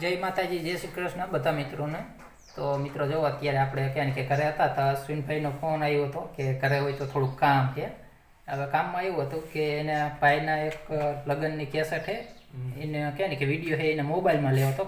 જય માતાજી જય શ્રી કૃષ્ણ બધા મિત્રોને. તો મિત્રો જો અત્યારે આપણે ક્યાં કે ઘરે હતા તો અશ્વિનભાઈનો ફોન આવ્યો હતો કે ઘરે હોય તો થોડુંક કામ છે. હવે કામમાં એવું હતું કે એને ભાઈના એક લગ્નની કેસેટ છે. એને કહે ને કે વીડિયો છે એને મોબાઈલમાં લેવો હતો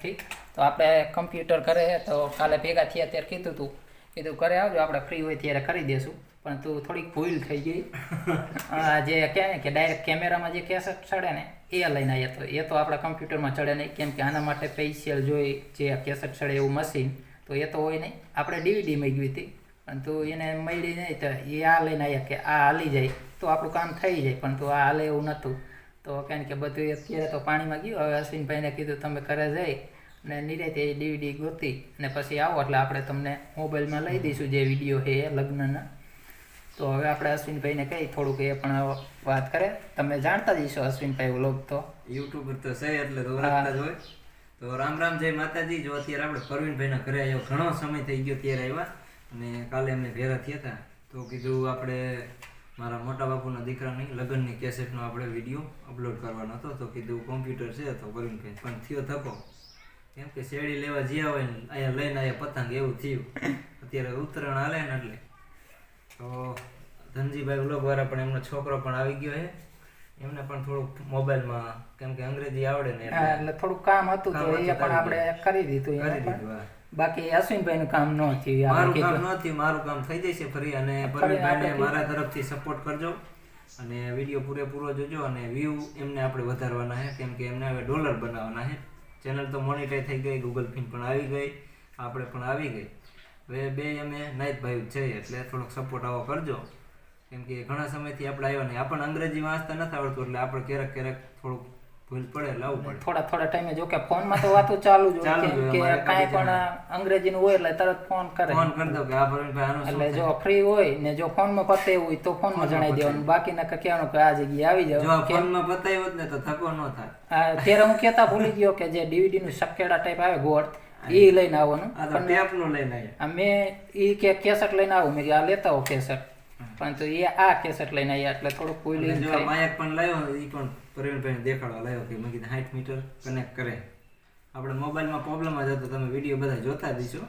ઠીક તો આપણે કમ્પ્યુટર કરે તો કાલે ભેગા થયા ત્યારે કીધું હતું કીધું ઘરે આવજો આપણે ફ્રી હોય ત્યારે કરી દેશું. પણ તું થોડીક ભૂલ થઈ ગઈ. આ જે કહે ને કે ડાયરેક્ટ કેમેરામાં જે કેસેટ ચડે ને એ લઈને આવ્યા તો. એ તો આપણા કમ્પ્યુટરમાં ચડે નહીં. કેમ કે આના માટે સ્પેશિયલ જોઈ જે કેસેટ ચડે એવું મશીન તો એ તો હોય નહીં. આપણે ડીવીડી મેળવી હતી. પણ તું એને મળી નહીં તો એ આ લઈને આવ્યા કે આ હાલી જાય. તો આપણું કામ થઈ જાય પણ તું આ હાલે એવું નહોતું. તો કારણ કે બધું અત્યારે તો પાણીમાં ગયું. હવે અશ્વિનભાઈને કીધું તમે ઘરે જઈ. અને નિરાતે ડીવીડી ગોતી અને પછી આવો એટલે આપણે તમને મોબાઈલમાં લઈ દઈશું જે વીડિયો છે એ લગ્નના. તો હવે આપણે અશ્વિનભાઈને કહી થોડુંક એ પણ વાત કરે. તમે જાણતા જ હશો અશ્વિનભાઈ વ્લોગ તો. યુટ્યુબર તો છે એટલે તો ઓળખતા જ હોય. તો રામ રામ જય માતાજી. જો અત્યારે આપણે પરવીનભાઈના ઘરે આવ્યો ઘણો સમય થઈ ગયો ત્યારે આવ્યા. અને કાલે અમે ભેરા થયા હતા. તો કીધું આપણે મારા મોટા બાપુના દીકરાની લગ્નની કેસેટનો આપણે વીડિયો અપલોડ કરવાનો હતો. તો કીધું કોમ્પ્યુટર છે તો પરવીનભાઈ. પણ થયો થકો કેમ કે શેરડી લેવા જ્યાં હોય ને અહીંયા લઈને અહીંયા પતંગ એવું થયું. અત્યારે ઉત્તરાયણ હાલે ને એટલે. તો ધનજીભાઈ વ્લોગ પણ એમનો છોકરો પણ આવી ગયો છે. એમને પણ થોડુંક મોબાઈલમાં કેમ કે અંગ્રેજી આવડે ને એટલે થોડુંક કામ હતું તો એ પણ આપણે કરી દીધું કરી દીધું બાકી બાકી અશ્વિનભાઈનું કામ ન થયું મારું કામ કામ નથી મારું કામ થઈ જશે ફરી અને પરવીનભાઈને મારા તરફથી સપોર્ટ કરજો અને વીડિયો પૂરેપૂરો જોજો અને વ્યૂ એમને આપણે વધારવાના છે. કેમ કે એમને હવે ડોલર બનાવવાના છે. ચેનલ તો મોનિટાઈ થઈ ગઈ ગૂગલ ફિન પણ આવી ગઈ, આપણે પણ આવી ગઈ. હવે બે અમે નાઈતભાઈ જ છે એટલે થોડોક સપોર્ટ આવો કરજો. કેમ કે ઘણા સમયથી આપણે આવ્યા નહીં. આપણને અંગ્રેજી વાંચતા નથી આવડતું, એટલે આપણે ક્યારેક ક્યારેક થોડુંક ભૂલ પડે લાવવું પડે. થોડા થોડા ટાઈમે જો કે ફોનમાં તો વાતો ચાલુ જ હોય જ કે કાંઈ પણ અંગ્રેજીનું હોય એટલે તરત ફોન કરે. ફોન કરી દો કે આ પરવીનભાઈ આનું એટલે જો ફ્રી હોય ને જો ફોનમાં પતે હોય તો ફોનમાં જણાવી દેવાનું. બાકી નકર કહેવાનું કે આ જગ્યાએ આવી જો જાવ આ ફોનમાં બતાવ્યો જ ને તો થકો ન થાય. ત્યારે હું કહેતા ભૂલી ગયો કે જે ડીવીડી નું સકેડા ટાઈપ આવે ગોળ એ લઈને આવવાનું. તો ટેપનું લઈને આવ્યા મેં ઈ કે કેસેટ લઈને આવું. મેં આ લેતા હો કેસેટ પણ તો એ આ કેસેટ લઈને આવ્યા એટલે થોડું જો થાય. માયક પણ લાવ્યો એ પણ પ્રવીણભાઈને દેખાડવા લાવ્યો કે મેં કીધું સાઠ મીટર કનેક્ટ કરે. આપણે મોબાઈલમાં પ્રોબ્લેમ જ હતો તમે વીડિયો બધા જોતા દીશો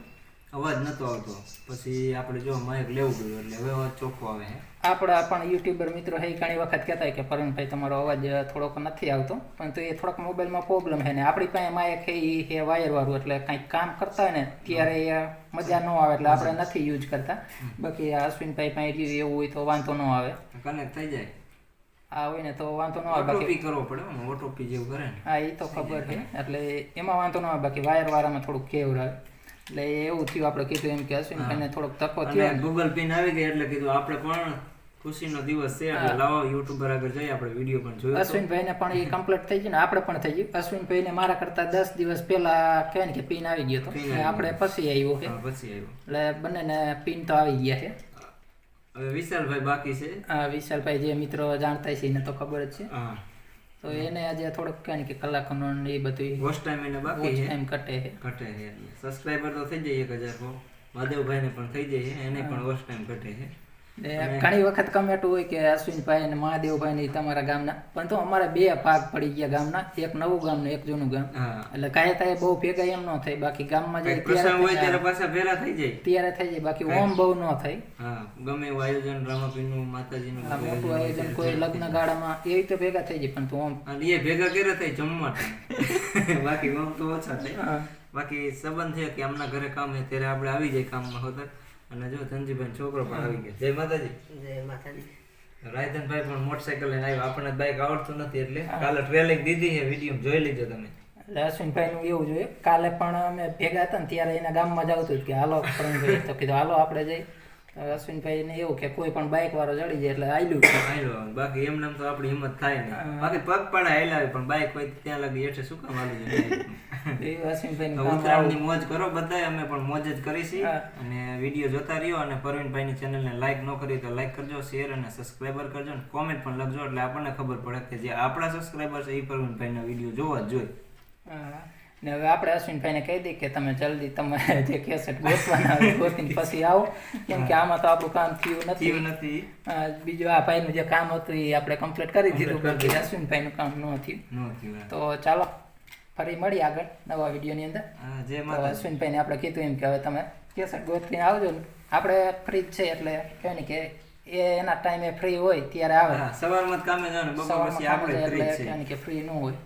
અવાજ નતો આવતો. પછી આપણે જો માયક લેવું પડ્યું એટલે હવે અવાજ ચોખ્ખો આવે છે આપણા પણ યુટ્યુબર મિત્રો હે ઘણી વખત કહેતા હોય કે પરવીનભાઈ તમારો અવાજ થોડોક નથી આવતો પણ તો એ થોડોક મોબાઈલમાં પ્રોબ્લેમ છે ને. આપણી પાસે માયક હે એ છે વાયર વાળું એટલે કંઈક કામ કરતા હોય ને ત્યારે એ મજા ન આવે એટલે આપણે નથી યુઝ કરતા. બાકી આ અશ્વિનભાઈ પાસે રહ્યું એવું હોય તો વાંધો ન આવે. કનેક્ટ થઈ જાય. આ હોય ને તો વાંધો ન આવે બાકી કરવો પડે ઓટોપી જેવું કરે હા એ તો ખબર છે એટલે એમાં વાંધો ન આવે બાકી વાયર વાળામાં થોડુંક કેવું આવે એટલે એવું થયું આપણે કીધું એમ કે અશ્વિનભાઈને થોડોક તકો થયો. ગૂગલ પિન આવી ગઈ એટલે કીધું આપણે પણ ખુશીનો દિવસ છે એટલે લાવો યુટ્યુબર આગળ જઈએ આપણે વીડિયો પણ જોયો ભાઈ અશ્વિનભાઈને પણ એ કમ્પ્લીટ થઈ ગયું ને આપણે પણ થઈ ગયું. અશ્વિનભાઈને મારા કરતા દસ દિવસ પહેલા કહે ને કે પિન આવી ગયો હતો. આપણે પછી આવ્યો છે. હા, પછી આવ્યો. એટલે બંનેને પિન તો આવી ગયા છે. હવે વિશાલભાઈ બાકી છે. આ વિશાલભાઈ જે મિત્રો જાણતા છે એને તો ખબર જ છે. હા. તો એને આજે થોડોક કહે કે કલાકોનો ને એ બધું વોચ ટાઈમ એને બાકી છે? ટાઈમ કટે છે. ઘટે છે સબસ્ક્રાઇબર તો થઈ જાય એક હજાર મહાદેવભાઈને પણ થઈ જાય છે એને પણ વોચ ટાઈમ ઘટે છે. ઘણી વખત કમેન્ટ હોય કે અશ્વિનભાઈ અને મહાદેવભાઈ ની તમારા ગામના પણ તો અમારે બે ભાગ પડી ગયા ગામના એક નવું ગામ ને એક જૂનું ગામ. એટલે કાંઈ થાય બહુ ભેગા એમ ન થાય બાકી ગામમાં જાય ત્યારે પાછા ભેગા થઈ જાય. ત્યારે થઈ જાય બાકી ઓમ બહુ ન થાય. ગમે એવું આયોજન રામાપીનું માતાજીનું મોટું આયોજન કોઈ લગ્ન ગાળામાં એ રીતે ભેગા થઈ જાય પણ તો ઓમ. એ ભેગા કર્યા થાય જમવા બાકી ઓમ તો ઓછા થાય. બાકી સંબંધ છે કે આમના ઘરે કામ છે ત્યારે આપણે આવી જાય કામમાં હોતા અને જો ધનજીભાઈ છોકરો પણ આવી ગયો. જય માતાજી. જય માતાજી. રાયધનભાઈ પણ મોટરસાયકલ લઈને આવ્યો. આપણને બાઇક આવડતું નથી એટલે કાલે ટ્રેલિંગ દીધી છે વીડિયો જોઈ લીધો તમે. એટલે અશ્વિનભાઈ નું એવું જોઈએ કાલે પણ અમે ભેગા હતા ને ત્યારે એના ગામમાં જ આવતું હતું કે હાલો પ્રવીણભાઈ તો કીધું હાલો આપણે જઈ. અશ્વિનભાઈ ને એવું કે કોઈ પણ બાઇક વાળો ચડી જાય એટલે આયલું. છે બાકી એમને એમ તો આપણી હિંમત થાય ને બાકી પગ પણ હાલ્યા પણ બાઇક હોય ત્યાં લગી હેઠે શું કામ હાલી અશ્વિનભાઈ ઉત્તરાયણની મોજ કરો બધાય અમે પણ મોજ જ કરીશી. અને વીડિયો જોતા રહ્યો અને પરવીનભાઈની ચેનલને લાઈક ન કરી તો લાઈક કરજો શેર અને સબસ્ક્રાઈબર કરજો અને કોમેન્ટ પણ લખજો એટલે આપણને ખબર પડે કે જે આપણા સબસ્ક્રાઈબર છે એ પરવીનભાઈનો વીડિયો જોવા જ જોઈએ. ને હવે આપણે અશ્વિનભાઈને કહી દઈએ કે તમે જલ્દી તમે જે કેસેટ ગોતવાના ગોતીને પછી આવો. કેમ કે આમાં તો આપણું કામ થયું નથી. નથી. બીજું આ ભાઈનું જે કામ હતું એ આપણે કમ્પ્લીટ કરી દીધું અશ્વિનભાઈનું કામ ન થયું. તો ચાલો. ફરી મળી આગળ નવા વિડીયોની અંદર. હા, જય અશ્વિનભાઈને આપણે કીધું એમ કે હવે તમે કેસર ગોતરીને આવજો ને. આપણે ફ્રી જ છે એટલે કહે ને કે એ એના ટાઈમે ફ્રી હોય ત્યારે આવે. હા સવારમાં કામે જવાનું બપોર પછી આપણે ફ્રી ને કે ફ્રી ન હોય.